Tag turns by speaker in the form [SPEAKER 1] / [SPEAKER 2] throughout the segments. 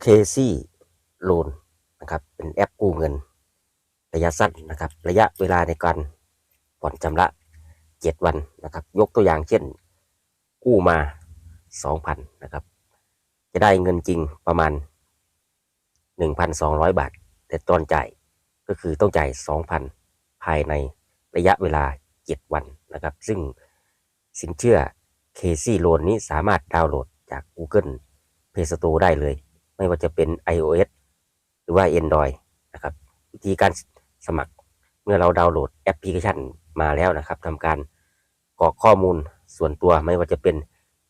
[SPEAKER 1] เคซี่โลนนะครับเป็นแอปกู้เงิน ระยะสั้นนะครับ ระยะเวลาในการผ่อนชำระ 7 วันนะครับ ยกตัวอย่างเช่น กู้มา 2,000นะครับ จะได้เงินจริงประมาณ 1,200 บาท แต่ตอนจ่ายก็คือต้องจ่าย 2,000 ภายในระยะเวลา 7 วันนะครับ ซึ่งสินเชื่อ KC Loan นี้สามารถดาวน์โหลดจาก Google Play Store ได้เลย ไม่ว่าจะเป็น iOS หรือว่า Android นะครับ วิธีการสมัครเมื่อเราดาวน์โหลดแอปพลิเคชันมาแล้วนะครับทำการกรอกข้อมูลส่วนตัวไม่ว่าจะเป็น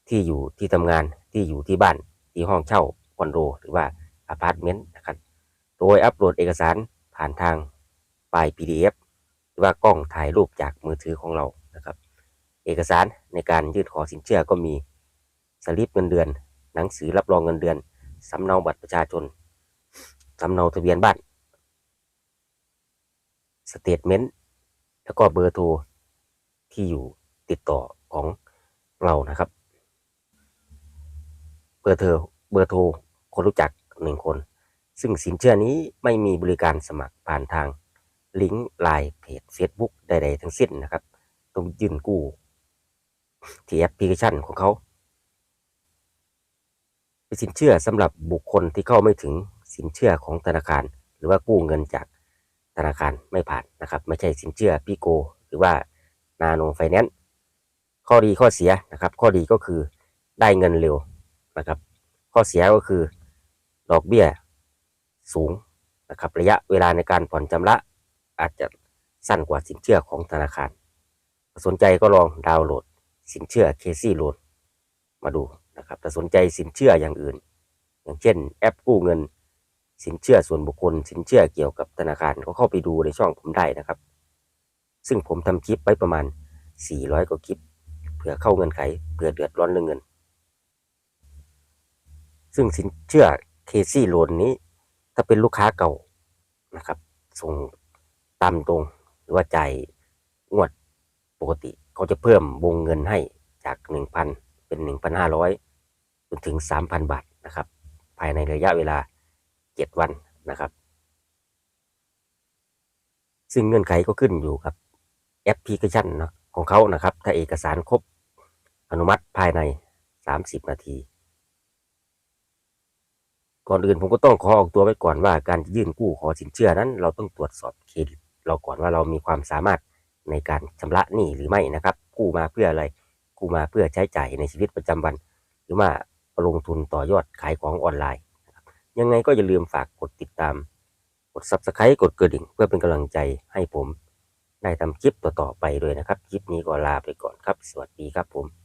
[SPEAKER 1] ที่อยู่ที่ทำงานที่อยู่ที่บ้านที่ห้องเช่าคอนโดหรือว่าอพาร์ตเมนต์นะครับ โดยอัปโหลดเอกสารผ่านทางไฟล์ PDF หรือว่ากล้องถ่ายรูปจากมือถือของเรานะครับ เอกสารในการยื่นขอสินเชื่อก็มีสลิปเงินเดือน หนังสือรับรองเงินเดือน สำเนาบัตรประชาชน สำเนาทะเบียนบ้าน สเตทเมนต์ แล้วก็เบอร์โทรที่อยู่ติดต่อของเรานะครับ เบอร์โทรเบอร์โทรคนรู้จักหนึ่งคน ซึ่งสินเชื่อนี้ไม่มีบริการสมัครผ่านทางลิงก์ไลน์เพจ Facebook ใด ๆ ทั้งสิ้นนะครับ ต้องยื่นกู้ที่แอปพลิเคชันของเขา เป็นสินเชื่อสำหรับบุคคลที่เข้าไม่ถึงสินเชื่อของธนาคาร หรือว่ากู้เงินจากธนาคารไม่ผ่านนะครับไม่ใช่สินเชื่อพี่โก หรือว่านาโนไฟแนนซ์ข้อดีข้อเสียนะครับ ข้อดีก็คือได้เงินเร็วนะครับ ข้อเสียก็คือดอกเบี้ยสูงนะครับระยะเวลาในการผ่อนชำระอาจจะสั้นกว่าสินเชื่อของธนาคาร สนใจก็ลองดาวน์โหลด สินเชื่อ k c Loan มาดูนะครับถ้าสนใจสินเชื่ออย่างอื่น อย่างเช่น แอปกู้เงิน สินเชื่อส่วนบุคคล สินเชื่อเกี่ยวกับธนาคารก็เข้าไปดูในช่องผมได้นะครับ ซึ่งผมทำคลิปไว้ประมาณ 400 กว่าคลิปเผื่อเข้าเงินไขเผื่อเดือดร้อนเรื่องเงิน ซึ่งสินเชื่อ k c Loan นี้ ถ้าเป็นลูกค้าเก่านะครับ ส่งตามตรงหรือว่าจ่ายงวดปกติเขาจะเพิ่มวงเงินให้จาก 1,000 เป็น 1,500จนถึง 3,000 บาทนะครับ ภายในระยะเวลา 7 วันนะครับ ซึ่งเงื่อนไขก็ขึ้นอยู่กับแอปพลิเคชันนะของเขานะครับ ถ้าเอกสารครบอนุมัติภายใน 30 นาที ก่อนอื่นผมก็ต้องขอออกตัวไว้ก่อนว่าการยื่นกู้ขอสินเชื่อนั้น เราต้องตรวจสอบเครดิต เราก่อนว่าเรามีความสามารถในการชำระหนี้หรือไม่นะครับ กู้มาเพื่ออะไร กู้มาเพื่อใช้จ่ายในชีวิตประจำวัน หรือว่าลงทุนต่อยอดขายของออนไลน์นะครับยังไงก็อย่าลืมฝากกดติดตาม กด Subscribe กดกระดิ่ง เพื่อเป็นกำลังใจให้ผม ได้ทำคลิปต่อๆไปด้วยนะครับ คลิปนี้ก็ลาไปก่อนครับ สวัสดีครับผม